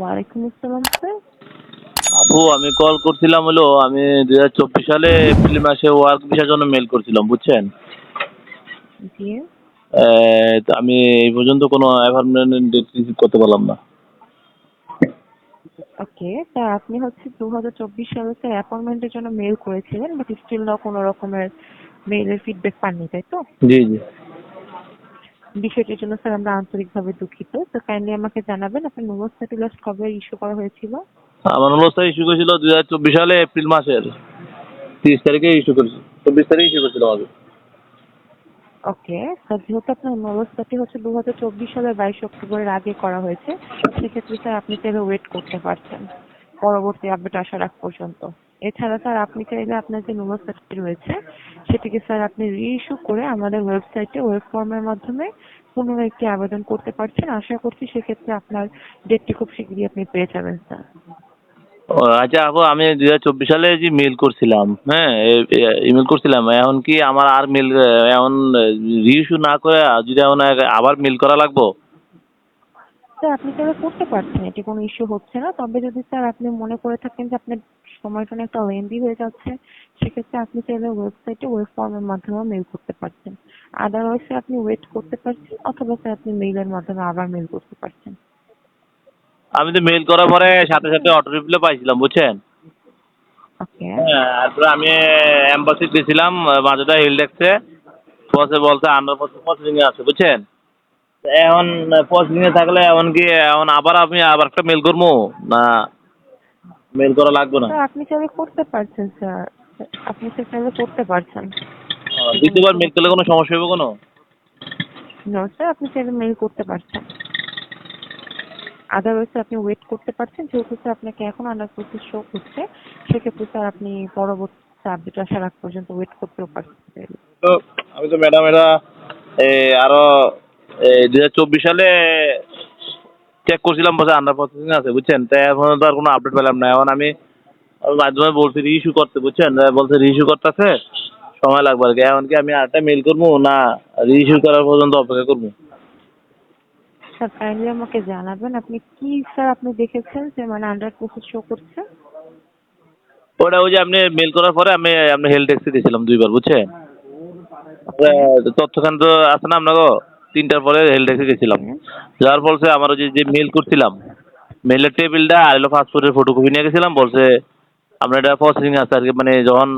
ওয়ালাইকুম আসসালাম স্যার। আপু আমি কল করছিলাম হলো আমি দুই হাজার চব্বিশ সালে এপ্রিল মাসে ওয়ার্ক ভিসার জন্য মেল করছিলাম বুঝছেন? জি। আমি এই পর্যন্ত কোনো অ্যাপয়েন্টমেন্ট ডেট রিসিভ করতে পারলাম না। ওকে স্যার আপনি হচ্ছে দু হাজার চব্বিশ সালে স্যার অ্যাপয়েন্টমেন্টের জন্য মেল করেছিলেন বাট স্টিল না কোনো রকমের মেইলের ফিডব্যাক পাননি তাই তো? জি জি। বিষয়টির জন্য স্যার আমরা আন্তরিকভাবে দুঃখিত। তো কাইন্ডলি আমাকে জানাবেন আপনার নোভাস লাস্ট কবে ইস্যু করা হয়েছিল? আমার অবস্থা ইস্যু করেছিল দুই হাজার চব্বিশ সালে এপ্রিল মাসের তিরিশ তারিখে ইস্যু করেছি। চব্বিশ তারিখে ইস্যু করেছিল আমাকে। ওকে স্যার যেহেতু আপনার নোভাসটি হচ্ছে দু হাজার চব্বিশ সালের বাইশ অক্টোবরের আগে করা হয়েছে সেক্ষেত্রে স্যার আপনি চাইলে ওয়েট করতে পারছেন। পরবর্তী আপডেট আসার আগ পর্যন্ত। এছাড়া স্যার আপনি চাইলে আপনার যে নোভাসটি রয়েছে সেটিকে স্যার আপনি রিইস্যু করে আমাদের ওয়েবসাইটে ওয়েব ফর্মের মাধ্যমে পুনরায় একটি আবেদন করতে পারছেন। আশা করছি সেক্ষেত্রে আপনার ডেটটি খুব শীঘ্রই আপনি পেয়ে যাবেন স্যার। আচ্ছা আপু আমি দুই হাজার চব্বিশ সালে যে মেল করছিলাম হ্যাঁ ইমেল করছিলাম এখন কি আমার আর মেল এখন রিইস্যু না করে যদি এখন আবার মেল করা লাগবো? স্যার আপনি তাহলে করতে পারছেন এটি কোনো ইস্যু হচ্ছে না। তবে যদি স্যার আপনি মনে করে থাকেন যে আপনার সময়টা অনেকটা লেন্দি হয়ে যাচ্ছে সেক্ষেত্রে আপনি চাইলে ওয়েবসাইটে ওয়েব ফর্মের মাধ্যমে মেল করতে পারছেন। আদারওয়াইজ আপনি ওয়েট করতে পারছেন অথবা স্যার আপনি মেইলের মাধ্যমে আবার মেল করতে পারছেন। আমি তো মেল করার পরে সাথে সাথে অটো রিপ্লাই পাইছিলাম বুঝছেন? হ্যাঁ তারপরে আমি এম্বাসি গেছিলাম মাঝেটা হিল দেখছে বসে বলছে আন্ডার প্রসেসিং এ আছে বুঝছেন? এখন প্রসেসিং এ থাকলে এখন কি এখন আবার আমি আবার একটা মেল করব? না মেল করা লাগবে না? আপনি চাইলে করতে পারছেন স্যার। আপনি চাইলে করতে পারছেন। দ্বিতীয়বার মেল করলে কোনো সমস্যা হবে কোনো? নো স্যার আপনি চাইলে মেল করতে পারছেন। আদারওয়াইজ আপনি ওয়েট করতে পারছেন। যেহেতু স্যার আপনাকে এখন আন্ডার প্রসেস শো করছে সেক্ষেত্রে স্যার আপনি পরবর্তী আপডেট আসার আগ পর্যন্ত ওয়েট করতেও পারছেন। তো আমি তো ম্যাডাম এটা এ, আরও দুই হাজার চব্বিশ সালে চেক করছিলাম বসে আন্ডার প্রসেসিং আছে বুঝছেন? তো এখন তো আর কোনো আপডেট পেলাম না। এখন আমি মাধ্যমে বলছি রিইস্যু করতে বুঝছেন? বলছে রিইস্যু করতেছে সময় লাগবে আর কি। এখন কি আমি আরেকটা মেল করব না রিইস্যু করার পর্যন্ত অপেক্ষা করব? স্যার কাইন্ডলি আমাকে জানাবেন আপনি কি স্যার আপনি দেখেছেন যে মানে আন্ডার প্রসেস শো করছে? ওটা ওই যে আপনি মেল করার পরে আমি আপনি হেলথ ট্যাক্সি দিয়েছিলাম দুইবার বুঝছেন? তথ্যখান তো আছে না আপনাকে তিনটার পরে হেলথ ট্যাক্সি গেছিলাম। যার ফলসে আমার ওই যে মেল করছিলাম মেলের টেবিলটা আর হলো পাসপোর্টের ফটোকপি নিয়ে গেছিলাম বলছে আপনার এটা প্রসেসিং আছে আর কি মানে যখন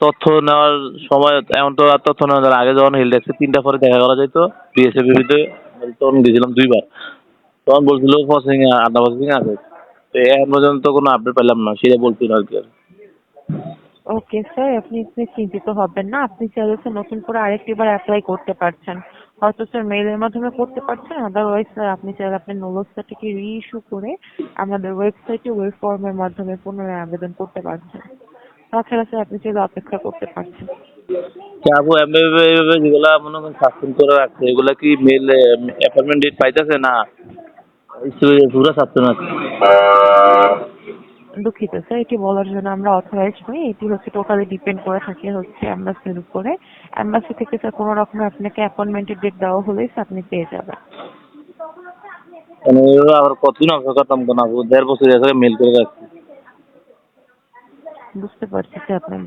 তথ্য নেওয়ার সময় এমন তো আর তথ্য নেওয়ার আগে যখন হেলথ ট্যাক্সি তিনটা পরে দেখা করা যেত বিএসএফ ভিতরে তখন গেছিলাম দুইবার। তখন বলছিল প্রসেসিং আধা প্রসেসিং আছে। তো এখন পর্যন্ত কোনো আপডেট পেলাম না সেটা বলছিল আর কি আর। ওকে স্যার আপনি আপনি চিন্তিত হবেন না আপনি চাইলে নতুন করে আরেকটি বার অ্যাপ্লাই করতে পারছেন। হয়তো স্যার মেইলের মাধ্যমে করতে পারছেন আদারওয়াইজ স্যার আপনি চাইলে আপনার নোলসটাকে রিইস্যু করে আমাদের ওয়েবসাইটে ওয়েব ফর্মের মাধ্যমে পুনরায় আবেদন করতে পারছেন। তাছাড়া স্যার আপনি চাইলে অপেক্ষা করতে পারছেন। আপু এভাবে যেগুলা মনে করেন সাসপেন্ড করে রাখছে। এগুলা কি মেল অ্যাপয়েন্টমেন্ট ডেট পাইতেছে না? পুরো সাসপেন্ড আছে দুঃখিত স্যার। এটি বলার জন্য আমরা অথরাইজ নই। এটি হচ্ছে টোটালি ডিপেন্ড করে থাকে হচ্ছে অ্যাম্বাসির উপরে। অ্যাম্বাসি থেকে স্যার কোনো রকমের আপনাকে অ্যাপয়েন্টমেন্টের ডেট দেওয়া হলেই আপনি পেয়ে যাবেন। মানে আবার কতদিন অপেক্ষা করতাম কেন? দেড় বছর মেল করে রাখছি। বুঝতে পারছি আপনার